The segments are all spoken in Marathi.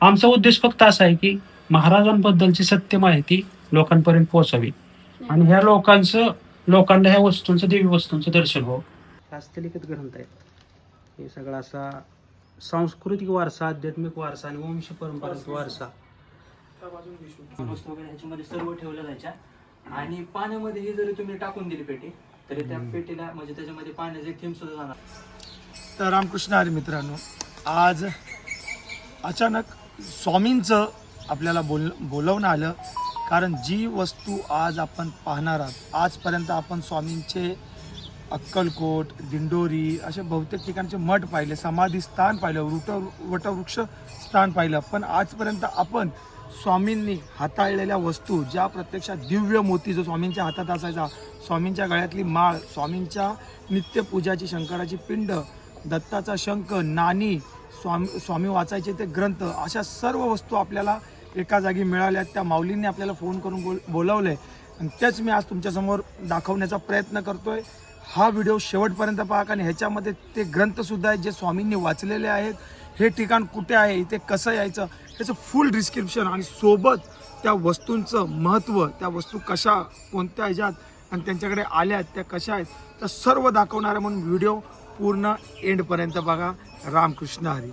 आमचा उद्देश फक्त असा आहे की महाराजांबद्दलची सत्य माहिती लोकांपर्यंत पोहोचावी. आणि ह्या लोकांचं लोकांना ह्या वस्तूंचं देवी वस्तूंचं दर्शन हो. हस्तलिखित ग्रंथ आहेत. हे सगळा असा सांस्कृतिक वारसा आध्यात्मिक वारसा आणि वंश परंपरागत वारसा. वस्तू वगैरे ह्याच्यामध्ये सर्व ठेवल्या जायच्या. आणि पाण्यामध्ये ही जरी तुम्ही टाकून दिली पेटी तरी त्या पेटीला म्हणजे त्याच्यामध्ये पाण्याचे थेंब सुद्धा जाणार. तर रामकृष्ण हरी मित्रांनो आज अचानक स्वामींचं आपल्याला बोल बोलवणं आलं. कारण जी वस्तू आज आपण पाहणार आहात आजपर्यंत आपण स्वामींचे अक्कलकोट दिंडोरी असे बहुतेक ठिकाणचे मठ पाहिले समाधी स्थान पाहिलं वृट वटवृक्ष स्थान पाहिलं. पण आजपर्यंत आपण स्वामींनी हाताळलेल्या वस्तू ज्या प्रत्यक्षात दिव्य मोती जो स्वामींच्या हातात असायचा स्वामींच्या गळ्यातली माळ स्वामींच्या नित्यपूजाची शंकराची पिंड दत्ताचा शंख नाणी स्वामी स्वामी वाचायचे ते ग्रंथ अशा सर्व वस्तू आपल्याला एका जागी मिळाल्या त्या माऊलींनी आपल्याला फोन करून बोल बोलावलं आहे आणि तेच मी आज तुमच्यासमोर दाखवण्याचा प्रयत्न करतो आहे हा व्हिडिओ शेवटपर्यंत पहा आणि ह्याच्यामध्ये ते ग्रंथसुद्धा आहेत जे स्वामींनी वाचलेले आहेत. हे ठिकाण कुठे आहे? इथे कसं यायचं? त्याचं फुल डिस्क्रिप्शन आणि सोबत त्या वस्तूंचं महत्त्व त्या वस्तू कशा कोणत्या ह्याच्यात आणि त्यांच्याकडे आल्या आहेत त्या कशा आहेत त्या सर्व दाखवणाऱ्या म्हणून व्हिडिओ पूर्ण एंडपर्यंत बघा. रामकृष्ण हरी.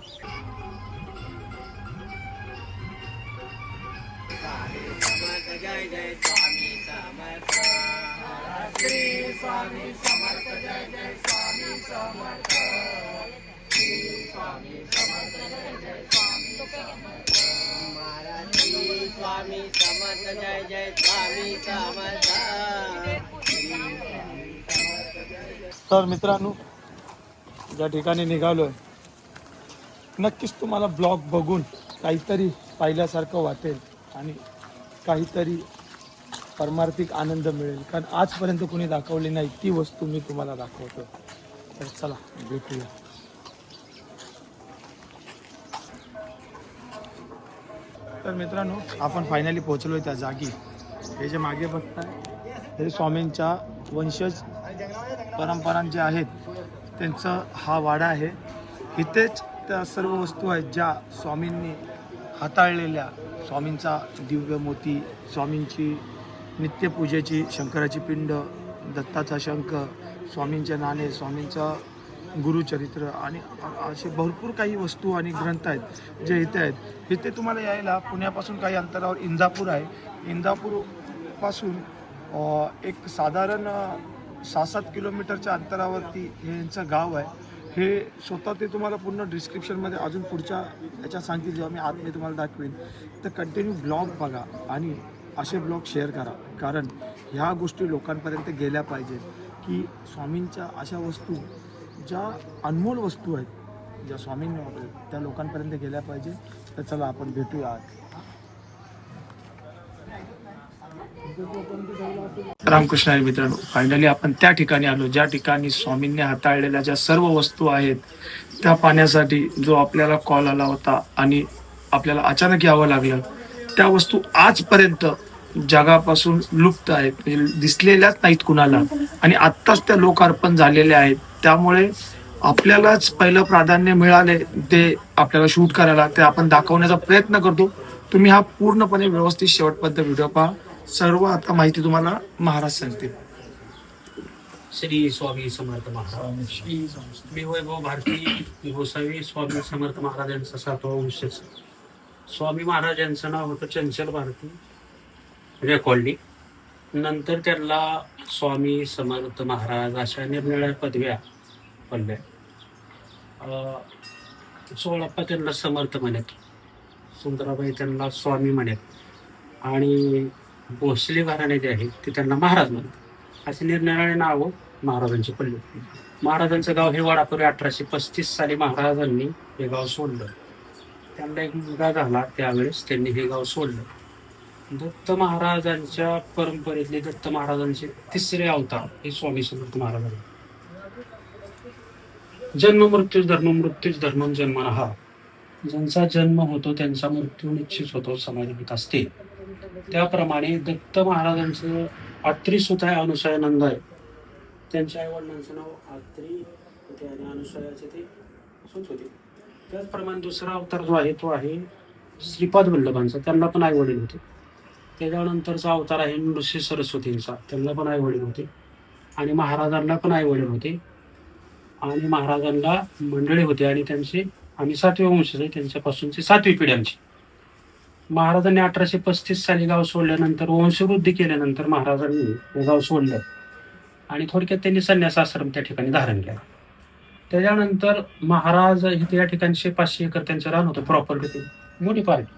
स्वामी समर्थ जय जय स्वामी समर्थ तर मित्रांनो ज्या ठिकाणी निघालोय. नक्कीच तुम्हाला ब्लॉग बघून काहीतरी पाहिल्यासारखं वाटेल आणि काहीतरी परमार्थिक आनंद मिळेल. कारण आजपर्यंत कोणी दाखवली नाही ती वस्तू मी तुम्हाला दाखवतो. तर चला भेटूया. तर मित्रांनो आपण फायनली पोहोचलोय त्या जागी. हे जे मागे बघताय हे स्वामींच्या वंशज परंपरा जे आहेत. त्यांचा हा वाडा आहे. इथेच त्या सर्व वस्तू आहेत ज्या स्वामींनी हाताळलेल्या स्वामींचा दिव्य मोती स्वामींची नित्यपूजेची शंकराची पिंड दत्ताचा शंख स्वामींचे नाणे स्वामींचा गुरुचरित्र आणि असे भरपूर काही वस्तू आणि ग्रंथ आहेत जे इथे आहेत. इथे तुम्हाला यायला पुण्यापासून काही अंतरावर इंदापूर आहे. इंदापूरपासून एक साधारण सहा सात किलोमीटरच्या अंतरावरती हे यांचं गाव आहे. हे स्वतः ते तुम्हाला पूर्ण डिस्क्रिप्शनमध्ये अजून पुढच्या याच्यात सांगतील जेव्हा मी आतमध्ये तुम्हाला दाखवेन. तर कंटिन्यू ब्लॉग बघा आणि असे ब्लॉग शेअर करा. कारण ह्या गोष्टी लोकांपर्यंत गेल्या पाहिजेत की स्वामींच्या अशा वस्तू ज्या अनमोल वस्तू आहेत ज्या स्वामींनी वापरल्या त्या लोकांपर्यंत गेल्या पाहिजे तर चला आपण भेटूया आज रामकृष्ण आहे मित्रांनो फायनली आपण त्या ठिकाणी आलो ज्या ठिकाणी स्वामींनी हाताळलेल्या ज्या सर्व वस्तू आहेत त्या पाण्यासाठी जो आपल्याला कॉल आला होता आणि आपल्याला अचानक यावं लागलं त्या वस्तू आजपर्यंत जगापासून लुप्त आहेत. म्हणजे दिसलेल्याच नाहीत कुणाला. आणि आत्ताच त्या लोकार्पण झालेल्या आहेत. त्यामुळे आपल्यालाच पहिलं प्राधान्य मिळाले ते आपल्याला शूट करायला. ते आपण दाखवण्याचा प्रयत्न करतो. तुम्ही हा पूर्णपणे व्यवस्थित शेवटपर्यंत व्हिडिओ पहा. सर्व आता माहिती तुम्हाला महाराज सांगतील. श्री स्वामी समर्थ महाराज. मी वैभव भारती गोसावी स्वामी समर्थ महाराजांचा सातवा वंशज. स्वामी महाराज यांचं नाव होतं चंचल भारती रेकॉर्डिंग. नंतर त्यांना स्वामी समर्थ महाराज अशा निरनिळ्या पदव्या पडल्या. सोळाप्पा त्यांना समर्थ म्हणत. सुंदराबाई त्यांना स्वामी म्हणत. आणि भोसले घराणे जे आहेत ते त्यांना महाराज म्हणतात. असे निरनिराळे नावं महाराजांची पडले महाराजांचं गाव हे वाडापूर्वी अठराशे पस्तीस साली महाराजांनी हे गाव सोडलं. त्यांना एक मुलगा झाला. त्यावेळेस त्यांनी हे गाव सोडलं. दत्त महाराजांच्या परंपरेतले दत्त महाराजांचे तिसरे अवतार हे स्वामी समर्थ महाराज जन्म मृत्यूच धर्म मृत्यूच धर्म जन्म हा ज्यांचा जन्म होतो त्यांचा मृत्यू निश्चित होतो समाजात असते. त्याप्रमाणे दत्त महाराजांचं आत्री सुत आहे अनुसयानंद आहे त्यांच्या आई वडिलांचं नाव आत्री होते आणि अनुसयाचे ते सुत होते. त्याचप्रमाणे दुसरा अवतार जो आहे तो आहे श्रीपाद वल्लभांचा. त्यांना पण आई वडील होते. त्याच्यानंतरचा अवतार आहे नृसिंह सरस्वतींचा. त्यांना पण आई वडील होते. आणि महाराजांना पण आई वडील होते. आणि महाराजांना मंडळी होते आणि त्यांचे आम्ही सातवे वंशज आहे त्यांच्यापासूनची सातवी पिढी आमची महाराजांनी अठराशे पस्तीस साली गाव सोडल्यानंतर वंशवृद्धी केल्यानंतर महाराजांनी हे गाव सोडलं. आणि थोडक्यात त्यांनी संन्यास आश्रम त्या ठिकाणी धारण केला. त्याच्यानंतर महाराज इथे या ठिकाणचे पाचशे एकर त्यांचं रान होतं प्रॉपर्टी मोठी पार्टी.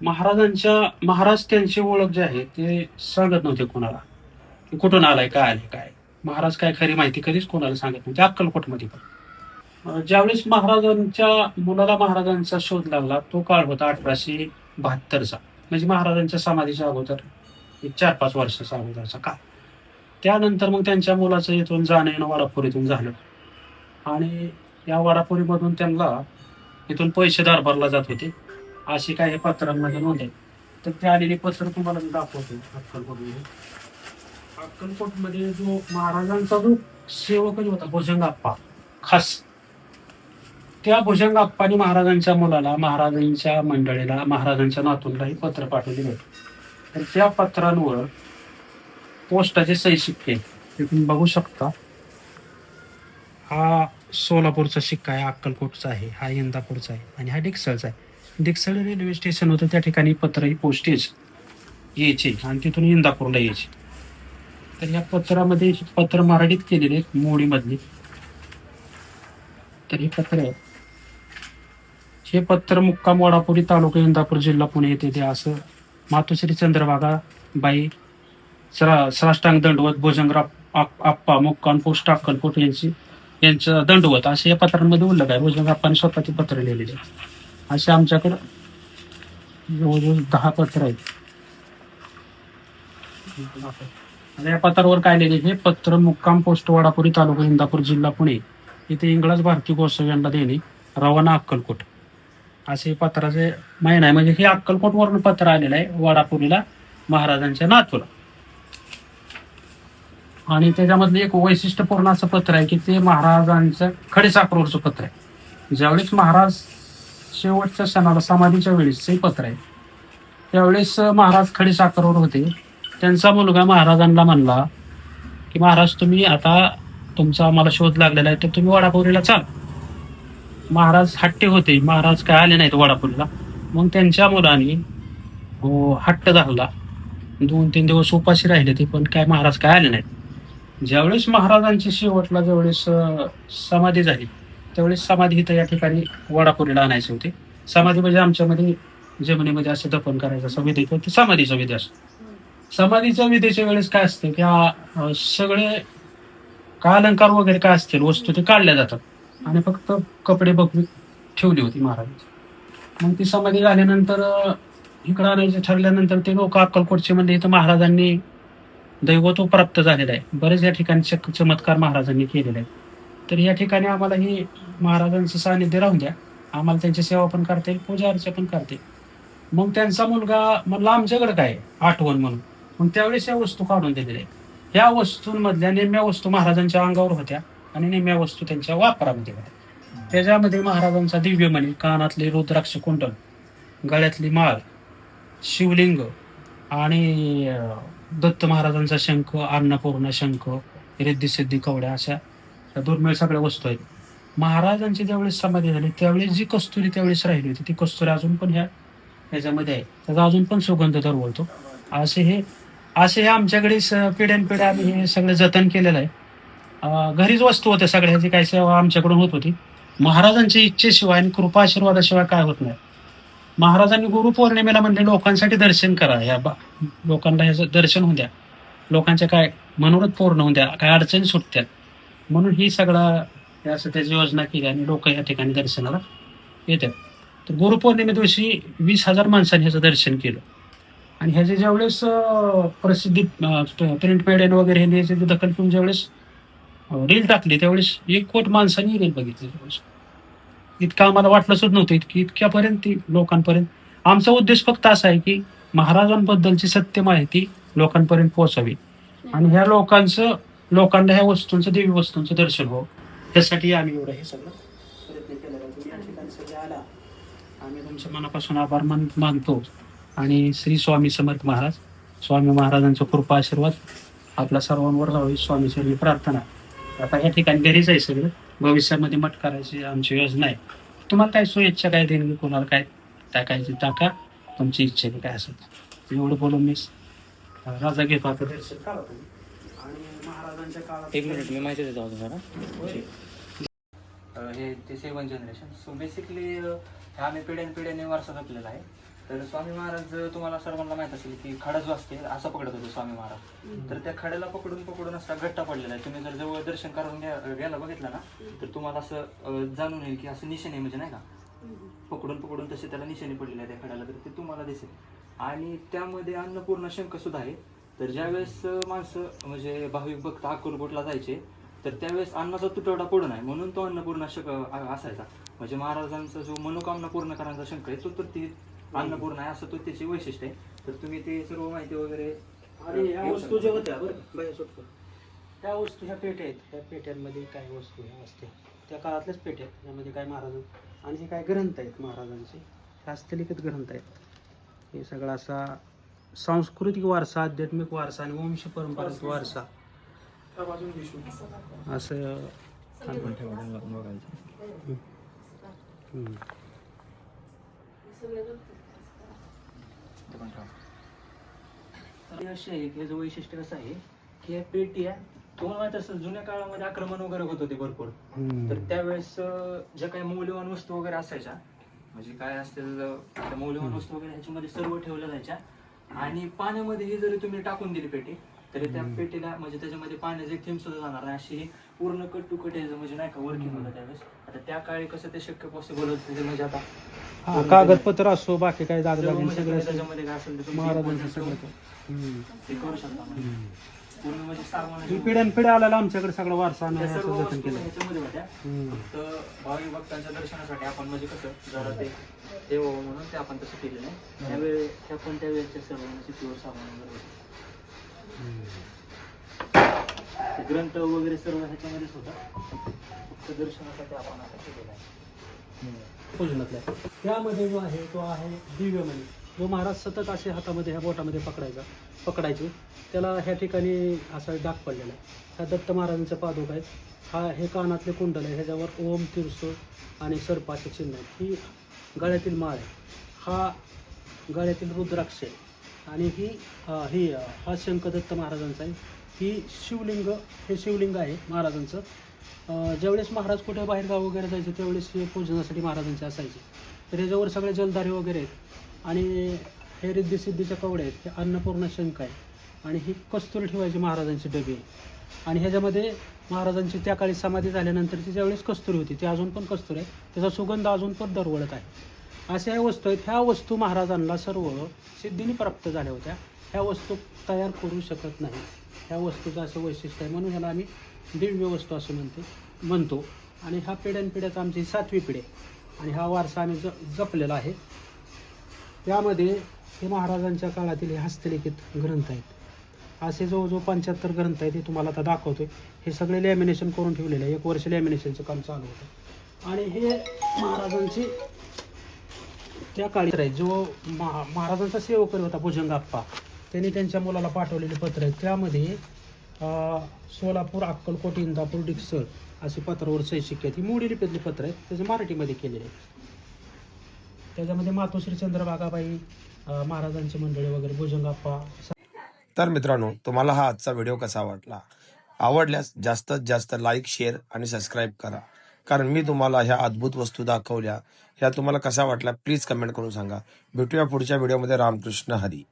महाराजांच्या महाराज त्यांची ओळख जी आहे ते सांगत नव्हते कोणाला. की कुठून आलाय काय आले काय? महाराज काय खरी माहिती कधीच कोणाला सांगत नव्हते. अक्कलकोटमध्ये पण. ज्यावेळेस महाराजांच्या मुलाला महाराजांचा शोध लागला तो काळ होता अठराशे बहात्तरचा. म्हणजे महाराजांच्या समाधीच्या अगोदर चार पाच वर्षाचा अगोदरचा काळ. त्यानंतर मग त्यांच्या मुलाचं इथून जाणं येणं वाडापुरीतून झालं. आणि या वाडापुरीमधून त्यांना इथून पैसे दरबारला जात होते. अशी काही पत्रांमध्ये नोंद आहे. तर ते आलेली पत्र तुम्हाला मी दाखवतो. अक्कलकोटमध्ये. अक्कलकोटमध्ये जो महाराजांचा जो सेवकच होता भोजंगाप्पा खास त्या भुजंगाप्पाने महाराजांच्या मुलाला महाराजांच्या मंडळीला महाराजांच्या नातूंना ही पत्र पाठवलेले होती तर त्या पत्रांवर पोस्टाचे सही शिक्के तुम्ही बघू शकता. हा सोलापूरचा शिक्का आहे अक्कलकोटचा आहे हा इंदापूरचा आहे आणि हा डिक्सळचा आहे. डिक्सळ रेल्वे स्टेशन होतं त्या ठिकाणी पत्र ही पोस्टेज यायचे आणि तिथून इंदापूरला यायचे. तर या पत्रामध्ये पत्र मराठीत केलेले आहेत मोडीमधली. तर हे पत्र आहे हे पत्र मुक्काम वडापुरी तालुका इंदापूर जिल्हा पुणे येथे ते असं मातोश्री चंद्रभागा बाई सरा साष्टांग दंडवत भोजंगराव आप्पा मुक्काम पोस्ट अक्कलकोट यांची यांचं दंडवत असे या पत्रांमध्ये उल्लेख आहे. भोजंगराप्पाने स्वतःचे पत्र लिहिलेले असे आमच्याकडं जवळजवळ दहा पत्र आहेत. या पत्रावर काय लिहिले हे पत्र मुक्काम पोस्ट वडापुरी तालुका इंदापूर जिल्हा पुणे इथे इंग्रज भारतीय गोसावी यांना देणे. रवाना अक्कलकोट. असे पत्राचे महिना आहे म्हणजे हे अक्कलकोटवरून पत्र आलेलं आहे वाडापुरीला महाराजांच्या नातूला. आणि त्याच्यामधलं एक वैशिष्ट्यपूर्ण असं पत्र आहे की ते महाराजांचं खडेसाखरवरचं पत्र आहे. ज्यावेळेस महाराज शेवटच्या सणाला समाधीच्या वेळेस हे पत्र आहे त्यावेळेस महाराज खडीसाखरवर होते. त्यांचा मुलगा महाराजांना म्हणला की महाराज तुम्ही आता तुमचा आम्हाला शोध लागलेला आहे तर तुम्ही वडापुरीला चाल. महाराज हट्टे होते. महाराज काय आले नाहीत वडापूरला. मग त्यांच्या मुलाने हो, हट्ट धरला. दोन तीन दिवस उपाशी राहिले ते पण काय महाराज काय आले नाहीत. ज्यावेळेस महाराजांची शेवटला ज्यावेळेस समाधी झाली त्यावेळेस समाधी इथं या ठिकाणी वडापुरीला आणायचे होते. समाधी म्हणजे आमच्यामध्ये जमिनीमध्ये असं दफन करायचं असं विधी ते समाधीचा विधी असतो. समाधीच्या विधीच्या वेळेस काय असतं की सगळे काय अलंकार वगैरे काय असतील वस्तू ते काढल्या जातात. आणि फक्त कपडे बघून ठेवली होती महाराजांची मग ती समाधी झाल्यानंतर इकडं आणायचं ठरल्यानंतर ते लोक अक्कलकोटचे म्हणजे इथं महाराजांनी दैवत्व प्राप्त झालेलं आहे. बरेच या ठिकाणी चक- चमत्कार महाराजांनी केलेले आहेत. तर या ठिकाणी आम्हाला ही महाराजांचं सानिध्य राहून द्या. आम्हाला त्यांची सेवा पण करता येईल पूजा अर्चा पण करता येईल. मग त्यांचा मुलगा म्हणला आमच्याकडे काय आहे? आठवण म्हणून. मग त्यावेळेस या वस्तू काढून दिलेल्या आहेत. ह्या वस्तूंमधल्या निम्म्या वस्तू महाराजांच्या अंगावर होत्या. आणि निम्या वस्तू त्यांच्या वापरामध्ये होत्या. त्याच्यामध्ये महाराजांचा दिव्यमणी कानातले रुद्राक्ष कुंडल गळ्यातली माळ शिवलिंग आणि दत्त महाराजांचा शंख अन्नपूर्णा शंख रिद्धिसिद्धी कवड्या अशा दुर्मिळ सगळ्या वस्तू आहेत. महाराजांची ज्यावेळेस समाधी झाली त्यावेळेस जी कस्तुरी त्यावेळेस राहिली होती ती कस्तुरी अजून पण ह्या ह्याच्यामध्ये आहे. त्याचा अजून पण सुगंध दरवळतो. असे हे असे हे आमच्याकडे स- पिढ्यानपिढ्या आम्ही हे सगळं जतन केलेलं आहे. घरीच वस्तू होत्या सगळ्यांची काही सेवा आमच्याकडून होत होती. महाराजांच्या इच्छेशिवाय आणि कृपा आशीर्वादाशिवाय काय होत नाही. महाराजांनी गुरुपौर्णिमेला म्हणले लोकांसाठी दर्शन करा. या बा- लोकांना ह्याचं दर्शन होऊ द्या. लोकांच्या काय मनोरथ पूर्ण होऊ द्या काय अडचणी सुटत्यात. म्हणून ही सगळा या असं त्याची योजना केली आणि लोक या ठिकाणी दर्शनाला येतात. तर गुरुपौर्णिमे दिवशी वीस हजार माणसांनी ह्याचं दर्शन केलं. आणि ह्याचे ज्यावेळेस प्रसिद्धी प्रिंट मेडियन वगैरे ह्यांनी दखल घेऊन ज्यावेळेस रील टाकली त्यावेळेस एक कोट माणसांनी रील बघितली इतकं आम्हाला वाटलं सुद्धा नव्हतं इतकी इतक्यापर्यंत ती लोकांपर्यंत. आमचा उद्देश फक्त असा आहे की महाराजांबद्दलची सत्य माहिती लोकांपर्यंत पोहोचावी. आणि ह्या लोकांचं लोकांना ह्या वस्तूंचं देवी वस्तूंचं दर्शन व्हावं. त्यासाठी आम्ही एवढं हे सगळं प्रयत्न केला तुम्ही या ठिकाणी सगळे आला. आम्ही तुमच्या मनापासून आभार मान मानतो. आणि श्री स्वामी समर्थ महाराज स्वामी महाराजांचा कृपा आशीर्वाद आपल्या सर्वांवर राहावी स्वामी सर्वी प्रार्थना. आता या ठिकाणी घरीच आहे सगळं. भविष्यामध्ये मठ करायची आमची योजना आहे. तुम्हाला काय सोयीच्छा काय देणगी कोणाला काय टाकायची टाका. तुमची इच्छा काय असेल. एवढं बोलून मी राजा घेतो आता. दर्शन करा. आणि महाराजांच्या काळात एक मिनिट मी माहिती देतो होय. हे ते सेवन जनरेशन सो बेसिकली आम्ही पिढ्यान पिढ्याने वारसा जपलेला आहे. तर स्वामी महाराज तुम्हाला सर्वांना माहीत असेल की खडा जो असते असा पकडत होते स्वामी महाराज. तर त्या खड्याला पकडून पकडून असा गट्टा पडलेला आहे. तुम्ही जर जवळ दर्शन करून घ्या- घ्यायला बघितलं ना तर तुम्हाला असं जाणून येईल की असं निशाणे म्हणजे नाही का? पकडून पकडून तसे त्याला निशाणे पडलेले आहे त्या खड्याला तर ते तुम्हाला दिसेल. आणि त्यामध्ये अन्नपूर्ण शंख सुद्धा आहे. तर ज्यावेळेस माणसं म्हणजे भाविक भक्त अक्कलकोटला जायचे तर त्यावेळेस अन्नाचा तुटवडा पडू नये म्हणून तो अन्नपूर्ण शंख असायचा. म्हणजे महाराजांचा जो मनोकामना पूर्ण करण्याचा शंख आहे तो तर ती अन्नपूर्ण आहे असं तो त्याची वैशिष्ट्य आहे. तर तुम्ही ते सर्व माहिती वगैरे आणि ह्या घेऊ वस्तू. ज्या होत्या बरं का, बाहेर सुटतो त्या वस्तू ह्या पेट्या आहेत. ह्या पेट्यांमध्ये काय वस्तू ह्या असते? त्या काळातल्याच पेट्या आहेत त्यामध्ये काय महाराज? आणि हे काय ग्रंथ आहेत महाराजांचे? हे हस्तलिखित ग्रंथ आहेत. हे सगळा असा सांस्कृतिक वारसा आध्यात्मिक वारसा आणि वंश परंपरागत वारसा. असं हम्म. तर हे असे आहे की याचं वैशिष्ट्य कसं आहे की या पेटी आहे तुम्हाला माहीत असं जुन्या काळामध्ये आक्रमण वगैरे होत होते भरपूर. तर त्यावेळेस ज्या काही मौल्यवान वस्तू वगैरे असायच्या म्हणजे काय असतील त्या मौल्यवान वस्तू वगैरे ह्याच्यामध्ये सर्व ठेवल्या जायच्या. आणि पाण्यामध्ये ही जरी तुम्ही टाकून दिली पेटी तरी त्या पेटीला म्हणजे त्याच्यामध्ये पाण्याचे थेंब सुद्धा जाणार नाही. अशी ही पूर्ण कट टू कट म्हणजे नाही का वर्किंग होतं त्यावेळेस. आता त्या काळी कसं ते शक्य पॉसिबल होतं म्हणजे आता हा, कागदपत्र असो बाकी काय सर्व दागदागिने म्हणजे सगळं असं त्याच्यामध्ये काय असेल ते महाराजांचं सगळं ते. हम्म. ते करू शकता म्हणजे. पूर्ण म्हणजे ही पिढ्या आलेला आमच्याकडे सगळा वारसा त्या असं सर्व जतन वस्तू केलं ह्याच्यामध्ये होत्या हम्म. फक्त भाविक भक्तांच्या दर्शनासाठी आपण म्हणजे कसं जरा ते व्हावं म्हणून ते आपण तसं केलेलं आहे त्यावेळी त्या पण त्यावेळेच्या सर्व म्हणजे प्युअर सामान वगैरे होतं. ते ग्रंथ वगैरे सर्व ह्याच्यामध्येच होतं फक्त दर्शनासाठी आपण आता केलेलं आहे पूजनातल्या त्यामध्ये जो आहे तो आहे दिव्यमणी. जो महाराज सतत असे हातामध्ये ह्या बोटामध्ये पकडायचा पकडायचे. त्याला ह्या ठिकाणी असा डाग पडलेला आहे. ह्या दत्त महाराजांचा पादुक आहेत. हा हे कानातले कुंडल आहे. ह्याच्यावर ओम तिरसो आणि सर्पाचे चिन्ह आहे ही गळ्यातील माळ आहे. हा गळ्यातील रुद्राक्ष आहे. आणि ही ही हा शंख दत्त महाराजांचा आहे. ही शिवलिंग हे शिवलिंग आहे महाराजांचं. ज्यावेळेस महाराज कुठे बाहेर गाव वगैरे जायचे त्यावेळेस हे पूजनासाठी महाराजांचे असायचे. तर ह्याच्यावर सगळे जलधारे वगैरे आहेत. आणि हे रिद्धी सिद्धीच्या कवड्या आहेत हे अन्नपूर्ण शंख आहे आणि ही कस्तूर ठेवायची महाराजांची डबी. आहे आणि ह्याच्यामध्ये महाराजांची त्या काळी समाधी झाल्यानंतरची ज्यावेळेस कस्तुरी होती ती अजून पण कस्तुरी आहे. त्याचा सुगंध अजून पण दरवळत आहे. अशा ह्या वस्तू आहेत. ह्या वस्तू महाराजांना सर्व सिद्धीने प्राप्त झाल्या होत्या. ह्या वस्तू तयार करू शकत नाही. ह्या वस्तूचं असं वैशिष्ट्य आहे. म्हणून ह्याला आम्ही दिव्यवस्तू असं म्हणते म्हणतो. आणि हा पिढ्यानपिढ्याचा आमची सातवी पिढी आहे. आणि हा वारसा आम्ही ज जपलेला आहे. त्यामध्ये हे महाराजांच्या काळातील हे हस्तलिखित ग्रंथ आहेत. असे जवळजवळ पंच्याहत्तर ग्रंथ आहेत हे तुम्हाला आता दाखवतोय. हे सगळे लॅमिनेशन करून ठेवलेलं आहे. एक वर्ष लॅमिनेशनचं काम चालू होतं. आणि हे महाराजांची त्या काळी आहे जो महा महाराजांचा सेवकरी होता भुजंगाप्पा त्यांनी त्यांच्या मुलाला पाठवलेले पत्र आहेत. त्यामध्ये सोलापूर अक्कलकोट इंदापूर डिक्सळ अशी पत्रावर शैक्षिक आहेत. ही मोडी लिपीतली पत्र आहेत. त्याचे मराठीमध्ये केलेले आहेत. त्याच्यामध्ये मातोश्री चंद्रभागाबाई महाराजांची मंडळी वगैरे भुजंगाप्पा तर मित्रांनो तुम्हाला हा आजचा व्हिडिओ कसा वाटला? आवडल्यास जास्तीत जास्त लाईक शेअर आणि सबस्क्राईब करा. कारण मी तुम्हाला ह्या अद्भुत वस्तू दाखवल्या. ह्या तुम्हाला कसा वाटला प्लीज कमेंट करून सांगा. भेटूया पुढच्या व्हिडिओमध्ये. रामकृष्ण हरी.